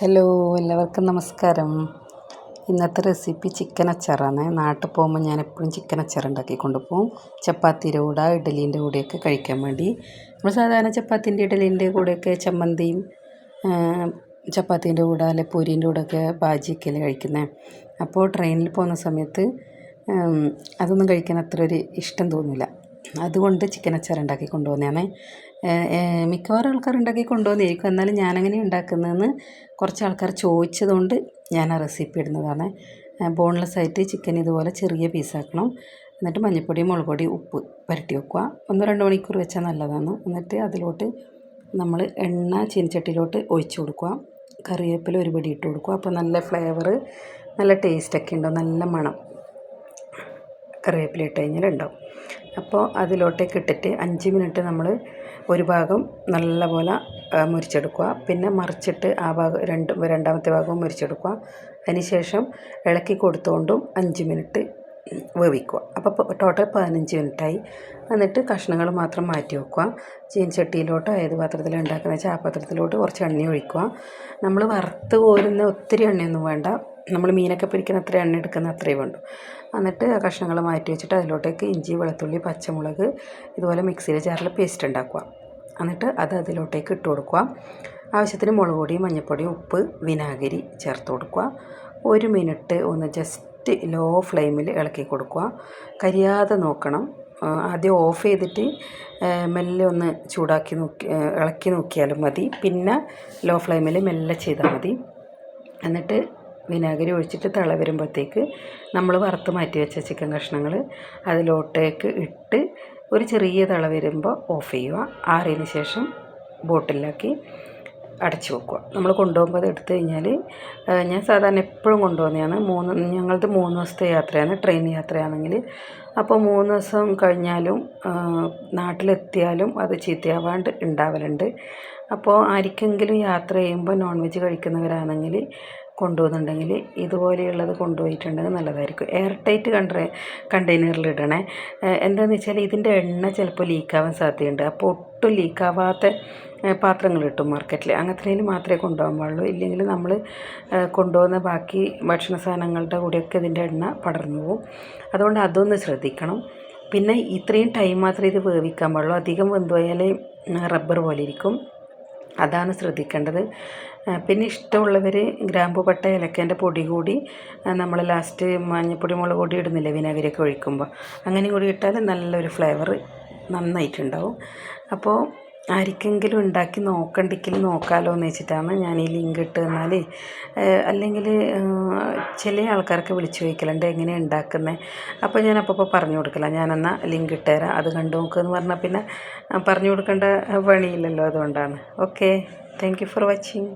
Hello എല്ലാവർക്കും നമസ്കാരം. ഇന്നത്തെ റെസിപ്പി ചിക്കൻ അച്ചാറാണ്. നാട്ടിൽ പോകുമ്പോൾ ഞാൻ എപ്പോഴും ചിക്കൻ അച്ചാർ ഉണ്ടാക്കി കൊണ്ടുപോകും. ചപ്പാത്തിയുടെ കൂടെ ഇഡലീന്റെ കൂടെയൊക്കെ കഴിക്കാൻ വേണ്ടി. നമ്മൾ സാധാരണ ചപ്പാത്തിന്റെ ഇഡലീന്റെ കൂടെയൊക്കെ ചമ്മന്തിയും ചപ്പാത്തീന്റെ കൂടെ അല്ലെ പൂരീന്റെ കൂടെയൊക്കെ ബാജിയൊക്കെയല്ലേ കഴിക്കുന്നത് അപ്പോൾ ട്രെയിനിൽ പോകുന്ന സമയത്ത് അതൊന്നും കഴിക്കാൻ അത്ര ഒരു ഇഷ്ടം തോന്നില്ല. അതുകൊണ്ട് ചിക്കൻ അച്ചാർ ഉണ്ടാക്കി കൊണ്ടുപോകുന്നതാണ് മിക്കവാറും ആൾക്കാർ ഉണ്ടാക്കി കൊണ്ടുപോകുന്നതായിരിക്കും എന്നാലും ഞാനങ്ങനെ ഉണ്ടാക്കുന്നതെന്ന് കുറച്ച് ആൾക്കാർ ചോദിച്ചതുകൊണ്ട് ഞാൻ ആ റെസിപ്പി ഇടുന്നതാണ്. ബോൺലെസ് ആയിട്ട് ചിക്കൻ ഇതുപോലെ ചെറിയ പീസാക്കണം എന്നിട്ട് മഞ്ഞൾപ്പൊടി മുളക് പൊടി ഉപ്പ് പുരട്ടി വെക്കുക. ഒന്ന് രണ്ട് മണിക്കൂർ വെച്ചാൽ നല്ലതാണ്. എന്നിട്ട് അതിലോട്ട് നമ്മൾ എണ്ണ ചീനച്ചട്ടിയിലോട്ട് ഒഴിച്ച് കൊടുക്കുക. കറിവേപ്പില ഒരു പിടി ഇട്ട് കൊടുക്കുക. അപ്പോൾ നല്ല ഫ്ലേവർ നല്ല ടേസ്റ്റൊക്കെ ഉണ്ടാവും നല്ല മണം. കറിവേപ്പില ഇട്ട് കഴിഞ്ഞാൽ ഉണ്ടാവും അപ്പോൾ അതിലോട്ടേക്ക് ഇട്ടിട്ട് അഞ്ച് മിനിറ്റ് നമ്മൾ ഒരു ഭാഗം നല്ലപോലെ മുരിച്ചെടുക്കുക. പിന്നെ മറിച്ചിട്ട് ആ ഭാഗം രണ്ട് രണ്ടാമത്തെ ഭാഗവും മുരിച്ചെടുക്കുക. അതിന് ശേഷം ഇളക്കി കൊടുത്തുകൊണ്ടും അഞ്ച് മിനിറ്റ് വേവിക്കുക. അപ്പോൾ ടോട്ടൽ പതിനഞ്ച് മിനിറ്റായി. എന്നിട്ട് കഷ്ണങ്ങൾ മാത്രം മാറ്റി വെക്കുക. ചീൻചട്ടിയിലോട്ടോ ഏത് പാത്രത്തിലാണ് ഉണ്ടാക്കുന്ന വെച്ചാൽ ആ പാത്രത്തിലോട്ട് കുറച്ച് എണ്ണ ഒഴിക്കുക. നമ്മൾ വറുത്ത് കോരുന്ന ഒത്തിരി എണ്ണയൊന്നും വേണ്ട. നമ്മൾ മീനൊക്കെ പൊരിക്കുന്ന അത്ര എണ്ണ എടുക്കുന്ന അത്രയും വേണ്ടു. എന്നിട്ട് ആ കഷ്ണങ്ങൾ മാറ്റി വെച്ചിട്ട് അതിലോട്ടേക്ക് ഇഞ്ചി വെളുത്തുള്ളി പച്ചമുളക് ഇതുപോലെ മിക്സിയിൽ ചാറിൽ പേസ്റ്റ് ഉണ്ടാക്കുക. എന്നിട്ട് അത് അതിലോട്ടേക്ക് ഇട്ട് കൊടുക്കുക. ആവശ്യത്തിന് മുളക് പൊടി മഞ്ഞൾപ്പൊടി ഉപ്പ് വിനാഗിരി ചേർത്ത് കൊടുക്കുക. ഒരു മിനിറ്റ് ഒന്ന് ജസ്റ്റ് ലോ ഫ്ലെയിമിൽ ഇളക്കി കൊടുക്കുക. കരിയാതെ നോക്കണം. ആദ്യം ഓഫ് ചെയ്തിട്ട് മെല്ലെ ഒന്ന് ചൂടാക്കി നോക്കി ഇളക്കി നോക്കിയാലും മതി. പിന്നെ ലോ ഫ്ലെയിമിൽ മെല്ലെ ചെയ്താൽ മതി. എന്നിട്ട് വിനാഗിരി ഒഴിച്ചിട്ട് തിള വരുമ്പോഴത്തേക്ക് നമ്മൾ വറുത്ത് മാറ്റി വെച്ച ചിക്കൻ കഷ്ണങ്ങൾ അതിലോട്ടേക്ക് ഇട്ട് ഒരു ചെറിയ തിള വരുമ്പോൾ ഓഫ് ചെയ്യുക. ആറിയതിന് ശേഷം ബോട്ടിലാക്കി അടച്ചു വെക്കുക. നമ്മൾ കൊണ്ടുപോകുമ്പോൾ അത് എടുത്തു കഴിഞ്ഞാൽ ഞാൻ സാധാരണ എപ്പോഴും കൊണ്ടുപോകുന്നതാണ്. മൂന്ന് ഞങ്ങളത് മൂന്ന് ദിവസത്തെ യാത്രയാണ് ട്രെയിൻ യാത്രയാണെങ്കിൽ. അപ്പോൾ മൂന്ന് ദിവസം കഴിഞ്ഞാലും നാട്ടിലെത്തിയാലും അത് ചീത്തയാവാണ്ട് ഉണ്ടാവലുണ്ട്. അപ്പോൾ ആർക്കെങ്കിലും യാത്ര ചെയ്യുമ്പോൾ നോൺ വെജ് കഴിക്കുന്നവരാണെങ്കിൽ കൊണ്ടുപോകുന്നുണ്ടെങ്കിൽ ഇതുപോലെയുള്ളത് കൊണ്ടുപോയിട്ടുണ്ടെങ്കിൽ നല്ലതായിരിക്കും. എയർ ടൈറ്റ് കണ്ട കണ്ടെയ്നറിൽ ഇടണേ. എന്താണെന്ന് വെച്ചാൽ ഇതിന്റെ എണ്ണ ചിലപ്പോൾ ലീക്കാവാൻ സാധ്യതയുണ്ട്. അപ്പോൾ ഒട്ടും ലീക്കാവാത്ത പാത്രങ്ങൾ കിട്ടും മാർക്കറ്റിൽ അങ്ങനത്തേതിൽ മാത്രമേ കൊണ്ടുപോകാൻ പാടുള്ളൂ. ഇല്ലെങ്കിൽ നമ്മൾ കൊണ്ടുപോകുന്ന ബാക്കി ഭക്ഷണ സാധനങ്ങളുടെ കൂടെയൊക്കെ ഇതിന്റെ എണ്ണ പടർന്നു പോകും. അതുകൊണ്ട് അതൊന്ന് ശ്രദ്ധിക്കണം. പിന്നെ ഇത്രയും ടൈം മാത്രമേ ഇത് വേവിക്കാൻ പാടുള്ളൂ. അധികം വെന്തുപോയാൽ റബ്ബർ പോലെ ഇരിക്കും. അതാണ് ശ്രദ്ധിക്കേണ്ടത്. പിന്നെ ഇഷ്ടമുള്ളവർ ഗ്രാമ്പു പട്ട ഏലക്കേന്റെ പൊടി കൂടി നമ്മൾ ലാസ്റ്റ് മഞ്ഞൾപ്പൊടി മുളക് പൊടി ഇടുന്നില്ലേ വിനാഗിരിയൊക്കെ ഒഴിക്കുമ്പോൾ അങ്ങനെ കൂടി ഇട്ടാൽ നല്ലൊരു ഫ്ലേവർ നന്നായിട്ടുണ്ടാവും. അപ്പോൾ ആർക്കെങ്കിലും ഉണ്ടാക്കി നോക്കണ്ടെങ്കിൽ നോക്കാമല്ലോ എന്ന് വെച്ചിട്ടാണ് ഞാൻ ഈ ലിങ്ക് ഇട്ട് തന്നാൽ അല്ലെങ്കിൽ ചില ആൾക്കാർക്ക് വിളിച്ചു ചോദിക്കലുണ്ട് എങ്ങനെയാണ് ഉണ്ടാക്കുന്നത് അപ്പോൾ ഞാൻ അപ്പോൾ പറഞ്ഞു കൊടുക്കില്ല ഞാനെന്നാൽ ലിങ്ക് ഇട്ടുതരാം അത് കണ്ടു നോക്കുമെന്ന് പറഞ്ഞാൽ പിന്നെ പറഞ്ഞു കൊടുക്കേണ്ട പണിയില്ലല്ലോ അതുകൊണ്ടാണ്. Okay thank for watching